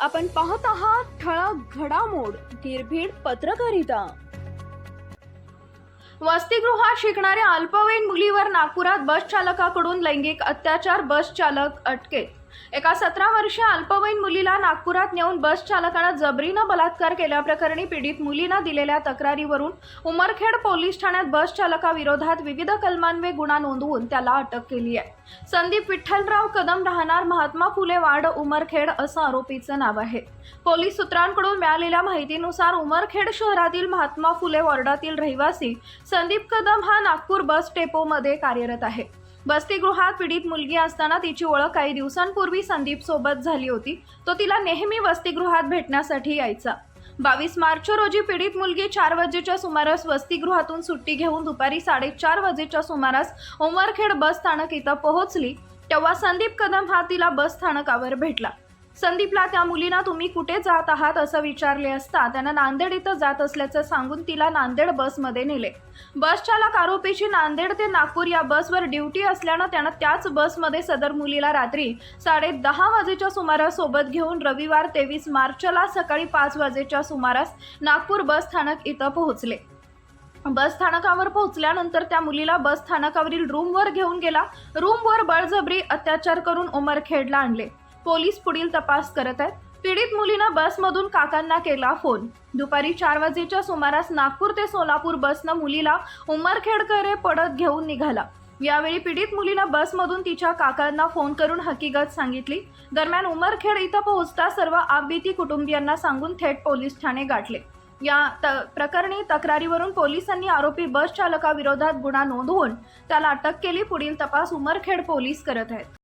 आपण पाहत आहात ठळक घडामोड निर्भीड पत्रकारिता. वसतिगृहात शिकणाऱ्या अल्पवयीन मुलीवर नागपुरात बस चालकाकडून लैंगिक अत्याचार बस चालक अटकेत. एका सतरा वर्षीय अल्पवयीन मुलीला नागपुरात नेऊन बस चालकानं जबरीनं बलात्कार केल्याप्रकरणी पीडित मुलीनं दिलेल्या तक्रारीवरून उमरखेड पोलीस ठाण्यात बस चालकाविरोधात विविध कलमांवे गुन्हा नोंदवून त्याला अटक केली आहे. संदीप विठ्ठलराव कदम राहणार महात्मा फुले वाड उमरखेड असं आरोपीचं नाव आहे. पोलीस सूत्रांकडून मिळालेल्या माहितीनुसार उमरखेड शहरातील महात्मा फुले वॉर्डातील रहिवासी संदीप कदम हा नागपूर बस डेपोमध्ये कार्यरत आहे. वसतिगृहात पीडित मुलगी असताना तिची ओळख काही दिवसांपूर्वी संदीप सोबत झाली होती. तो तिला नेहमी वसतिगृहात भेटण्यासाठी यायचा. बावीस मार्च रोजी पीडित मुलगी चार वाजेच्या सुमारास वसतिगृहातून सुट्टी घेऊन दुपारी साडेचार वाजेच्या सुमारास उमरखेड बस स्थानक इथं पोहोचली. तेव्हा संदीप कदम हा तिला बस स्थानकावर भेटला. संदीपला त्या मुलीनं तुम्ही कुठे जात आहात असं विचारले असता त्यानं नांदेड इथं जात असल्याचं सांगून तिला नांदेड बसमध्ये नेले. बस चालक आरोपीची नांदेड ते नागपूर या बसवर ड्युटी असल्यानं त्यानं त्याच बसमध्ये सदर मुलीला रात्री साडे दहा वाजेच्या सुमारास सोबत घेऊन रविवार तेवीस मार्चला सकाळी पाच वाजेच्या सुमारास नागपूर बस स्थानक इथं पोहोचले. बस स्थानकावर पोहोचल्यानंतर त्या मुलीला बस स्थानकावरील रूमवर घेऊन गेला. रूमवर बळजबरी अत्याचार करून उमरखेडला आणले. पोलीस पुढील तपास करत आहेत. पीडित मुलीनं बसमधून काकांना केला फोन. दुपारी चार वाजेच्या सुमारास नागपूर ते सोलापूर बसनं मुलीला उमरखेडकडे पडत घेऊन निघाला. यावेळी पीडित मुलीनं बसमधून तिच्या काकांना फोन करून हकीकत सांगितली. दरम्यान उमरखेड इथं पोहोचता सर्व आपबीती कुटुंबियांना सांगून थेट पोलीस ठाणे गाठले. या त प्रकरणी तक्रारीवरून पोलिसांनी आरोपी बस चालकाविरोधात गुन्हा नोंदवून त्याला अटक केली. पुढील तपास उमरखेड पोलीस करत आहेत.